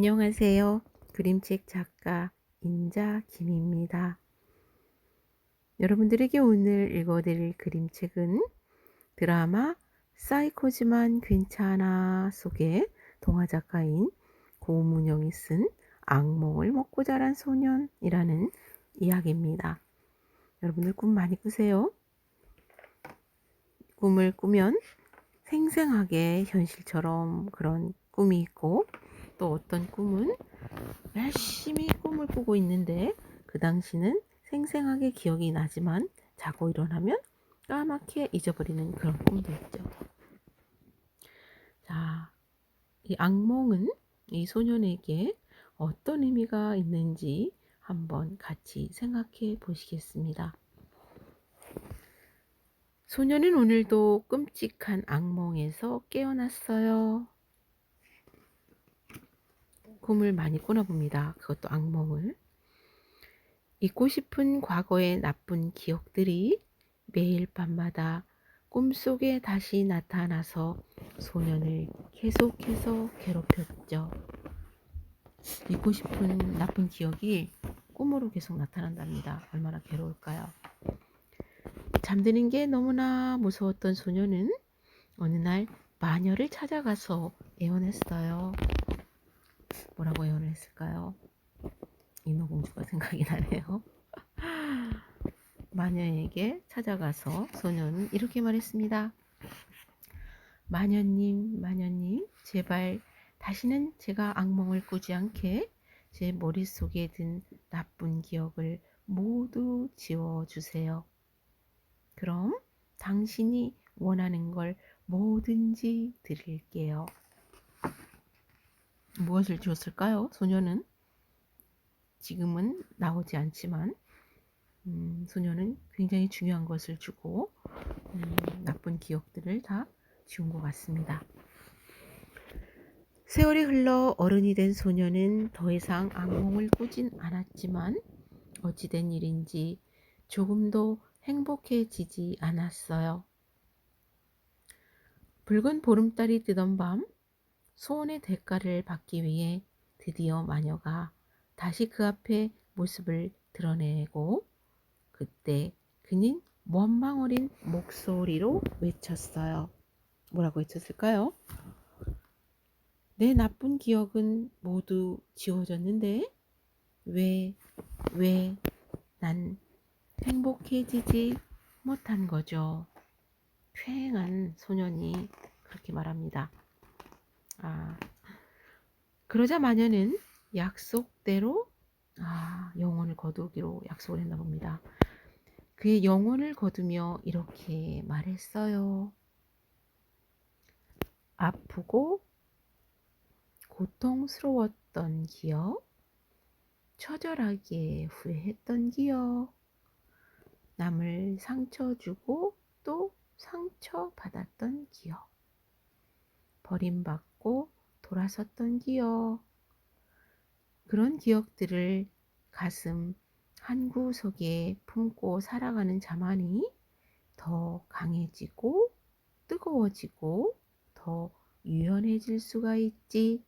안녕하세요. 그림책 작가 인자 김입니다. 여러분들에게 오늘 읽어드릴 그림책은 드라마 사이코지만 괜찮아 속의 동화 작가인 고문영이 쓴 악몽을 먹고 자란 소년이라는 이야기입니다. 여러분들 꿈 많이 꾸세요? 꿈을 꾸면 생생하게 현실처럼 그런 꿈이 있고 또 어떤 꿈은 열심히 꿈을 꾸고 있는데 그 당시는 생생하게 기억이 나지만 자고 일어나면 까맣게 잊어버리는 그런 꿈도 있죠. 자, 이 악몽은 이 소년에게 어떤 의미가 있는지 한번 같이 생각해 보시겠습니다. 소년은 오늘도 끔찍한 악몽에서 깨어났어요. 꿈을 많이 꾸나봅니다. 그것도 악몽을. 잊고 싶은 과거의 나쁜 기억들이 매일 밤마다 꿈속에 다시 나타나서 소년을 계속해서 괴롭혔죠. 잊고 싶은 나쁜 기억이 꿈으로 계속 나타난답니다. 얼마나 괴로울까요? 잠드는 게 너무나 무서웠던 소년은 어느 날 마녀를 찾아가서 애원했어요. 뭐라고 애원했을까요? 인어공주가 생각이 나네요. 마녀에게 찾아가서 소년은 이렇게 말했습니다. 마녀님, 마녀님, 제발 다시는 제가 악몽을 꾸지 않게 제 머릿속에 든 나쁜 기억을 모두 지워주세요. 그럼 당신이 원하는 걸 뭐든지 드릴게요. 무엇을 주었을까요? 소녀는 지금은 나오지 않지만 음, 소녀는 굉장히 중요한 것을 주고 음, 나쁜 기억들을 다 지운 것 같습니다. 세월이 흘러 어른이 된 소녀는 더 이상 악몽을 꾸진 않았지만 어찌된 일인지 조금도 행복해지지 않았어요. 붉은 보름달이 뜨던 밤 소원의 대가를 받기 위해 드디어 마녀가 다시 그 앞에 모습을 드러내고 그때 그는 원망 어린 목소리로 외쳤어요. 뭐라고 외쳤을까요? 내 나쁜 기억은 모두 지워졌는데 왜, 왜 난 행복해지지 못한 거죠? 쾌행한 소년이 그렇게 말합니다. 아, 그러자 마녀는 약속대로 아, 영혼을 거두기로 약속을 했나 봅니다. 그의 영혼을 거두며 이렇게 말했어요. 아프고 고통스러웠던 기억, 처절하게 후회했던 기억, 남을 상처 주고 또 상처 받았던 기억, 버림받고 돌아섰던 기억, 그런 기억들을 가슴 한 구석에 품고 살아가는 자만이 더 강해지고 뜨거워지고 더 유연해질 수가 있지.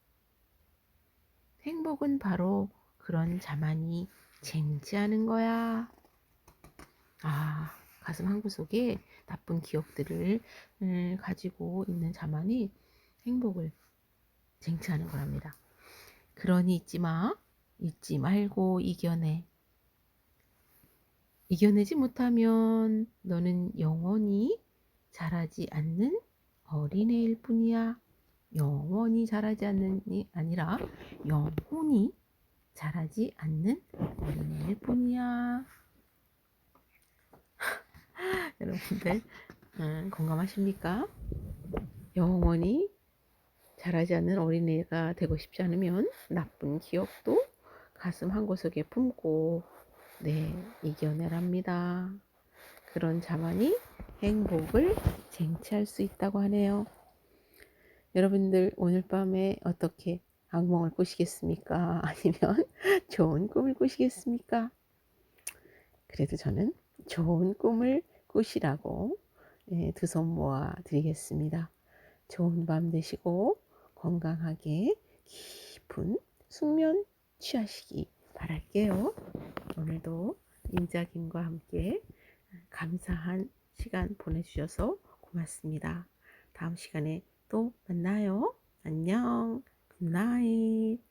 행복은 바로 그런 자만이 쟁취하는 거야. 아, 가슴 한 구석에 나쁜 기억들을 음, 가지고 있는 자만이 행복을 쟁취하는 거랍니다. 그러니 잊지 마. 잊지 말고 이겨내. 이겨내지 못하면 너는 영원히 자라지 않는 어린애일 뿐이야. 영원히 자라지 않는이 아니라 영혼이 자라지 않는 어린애일 뿐이야. 여러분들 음, 공감하십니까? 영원히 자라지 않는 어린애가 되고 싶지 않으면 나쁜 기억도 가슴 한 구석에 품고 네 이겨내랍니다. 그런 자만이 행복을 쟁취할 수 있다고 하네요. 여러분들 오늘 밤에 어떻게 악몽을 꾸시겠습니까? 아니면 좋은 꿈을 꾸시겠습니까? 그래도 저는 좋은 꿈을 꾸시라고 예, 두손 모아 드리겠습니다. 좋은 밤 되시고 건강하게 깊은 숙면 취하시기 바랄게요. 오늘도 인자김과 함께 감사한 시간 보내주셔서 고맙습니다. 다음 시간에 또 만나요. 안녕. 굿나잇.